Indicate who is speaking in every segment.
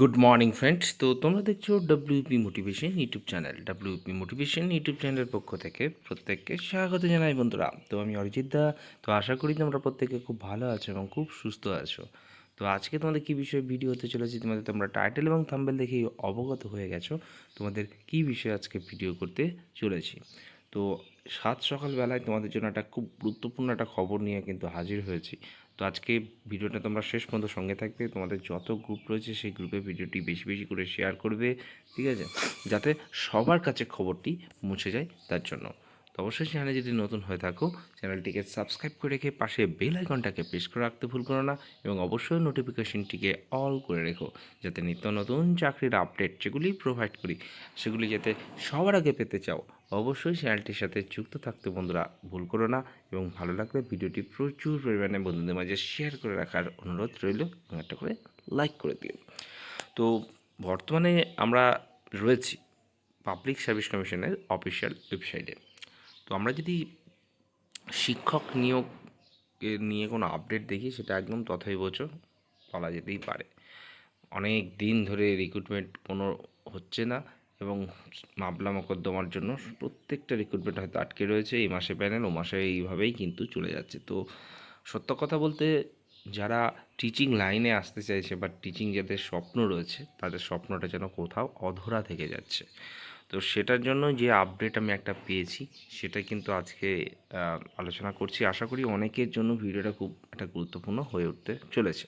Speaker 1: Good morning friends তো তোমরা দেখছ WP motivation YouTube channel WP motivation YouTube চ্যানেলের পক্ষ থেকে প্রত্যেককে স্বাগত জানাই, বন্ধুরা। তো আমি অরিজিৎ দা। তো আশা করি তোমরা প্রত্যেকে খুব ভালো আছো এবং খুব সুস্থ আছো। তো আজকে তোমাদের কী বিষয়ে ভিডিও হতে চলেছে, তোমাদের তোমরা টাইটেল এবং থাম্বেল দেখেই অবগত হয়ে গেছো। তোমাদের কী বিষয়ে আজকে ভিডিও করতে চলেছি? তো সাত সকালবেলায় তোমাদের জন্য একটা খুব গুরুত্বপূর্ণ একটা খবর নিয়ে কিন্তু হাজির হয়েছি। তো আজকে ভিডিওটা তোমরা শেষ পর্যন্ত সঙ্গে থাকবে। তোমাদের যত গ্রুপ রয়েছে সেই গ্রুপে ভিডিওটি বেশি বেশি করে শেয়ার করবে, ঠিক আছে? যাতে সবার কাছে খবরটি মুছে যায় তার জন্য। তো অবশ্যই চ্যানেলে যদি নতুন হয়ে থাকো চ্যানেলটিকে সাবস্ক্রাইব করে রেখে পাশে বেল আইকনটাকে প্রেস করে রাখতে ভুল করো না, এবং অবশ্যই নোটিফিকেশনটিকে অল করে রেখো, যাতে নিত্য নতুন চাকরির আপডেট যেগুলি প্রোভাইড করি, সেগুলি যাতে সবার আগে পেতে চাও। অবশ্যই চ্যানেলটির সাথে যুক্ত থাকতে বন্ধুরা ভুল করো না, এবং ভালো লাগলে ভিডিওটি প্রচুর পরিমাণে বন্ধুদের মাঝে শেয়ার করে রাখার অনুরোধ রইল, এবং একটা করে লাইক করে দিও। তো বর্তমানে আমরা রয়েছি পাবলিক সার্ভিস কমিশনের অফিসিয়াল ওয়েবসাইটে তো আমরা যদি শিক্ষক নিয়োগ নিয়ে কোনো আপডেট দেখি, সেটা একদম তথাই বোঝো বলা যেতেই পারে। অনেক দিন ধরে রিক্রুটমেন্ট কোনো হচ্ছে না এবং মামলা মোকদ্দমার জন্য প্রত্যেকটা রিক্রুটমেন্ট হয়তো আটকে রয়েছে, এই মাসে প্যানেল ও মাসে এইভাবেই কিন্তু চলে যাচ্ছে। তো সত্য কথা বলতে, যারা টিচিং লাইনে আসতে চাইছে বা টিচিং যাদের স্বপ্ন রয়েছে, তাদের স্বপ্নটা যেন কোথাও অধরা থেকে যাচ্ছে। তো সেটার জন্য যে আপডেট আমি একটা পেয়েছি, সেটা কিন্তু আজকে আলোচনা করছি। আশা করি অনেকের জন্য ভিডিওটা খুব একটা গুরুত্বপূর্ণ হয়ে উঠতে চলেছে।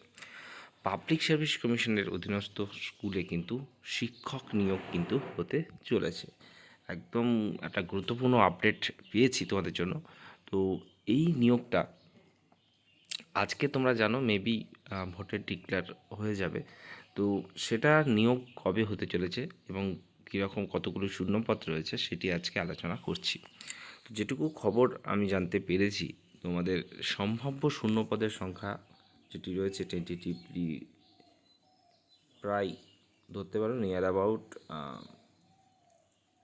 Speaker 1: পাবলিক সার্ভিস কমিশনের অধীনস্থ স্কুলে কিন্তু শিক্ষক নিয়োগ কিন্তু হতে চলেছে। একদম একটা গুরুত্বপূর্ণ আপডেট পেয়েছি তোমাদের জন্য। তো এই নিয়োগটা আজকে তোমরা জানো মেবি ভোটের ডিক্লেয়ার হয়ে যাবে। তো সেটা নিয়োগ কবে হতে চলেছে এবং কীরকম কতগুলো শূন্যপদ রয়েছে সেটি আজকে আলোচনা করছি। তো যেটুকু খবর আমি জানতে পেরেছি, তোমাদের সম্ভাব্য শূন্যপদের সংখ্যা যেটি রয়েছে টেন্টেটিভলি প্রায় ধরতে পারো নিয়ার অ্যাবাউট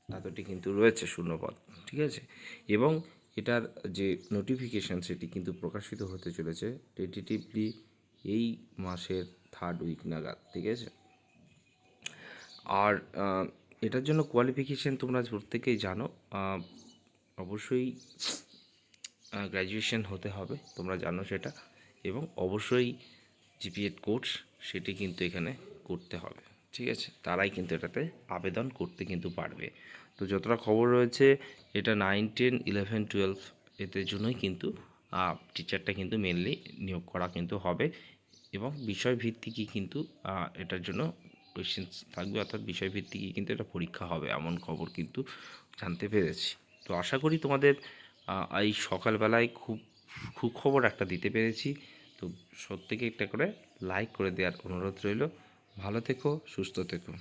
Speaker 1: এতটি কিন্তু রয়েছে শূন্যপদ, ঠিক আছে? এবং এটার যে নোটিফিকেশান সেটি কিন্তু প্রকাশিত হতে চলেছে টেন্টেটিভলি এই মাসের থার্ড উইক নাগাদ, ঠিক আছে? আর এটার জন্য কোয়ালিফিকেশান তোমরা প্রত্যেকেই জানো। অবশ্যই গ্র্যাজুয়েশন হতে হবে, তোমরা জানো সেটা। এবং অবশ্যই জিপিএড কোর্স সেটি কিন্তু এখানে করতে হবে, ঠিক আছে? তারাই কিন্তু এটাতে আবেদন করতে কিন্তু পারবে। তো যতটা খবর রয়েছে, এটা নাইন টেন ইলেভেন টুয়েলভ এদের জন্যই কিন্তু টিচারটা কিন্তু মেনলি নিয়োগ করা কিন্তু হবে। এবং বিষয়ভিত্তিকই কিন্তু এটার জন্য কোয়েশ্চেন্স থাকবে, অর্থাৎ বিষয়ভিত্তিকই কিন্তু এটা পরীক্ষা হবে, এমন খবর কিন্তু জানতে পেরেছি। তো আশা করি তোমাদের এই সকালবেলায় খুব খুব খবর একটা দিতে পেরেছি। তো প্রত্যেকে একটা করে লাইক করে দেওয়ার অনুরোধ রইল। ভালো থেকো, সুস্থ থেকো।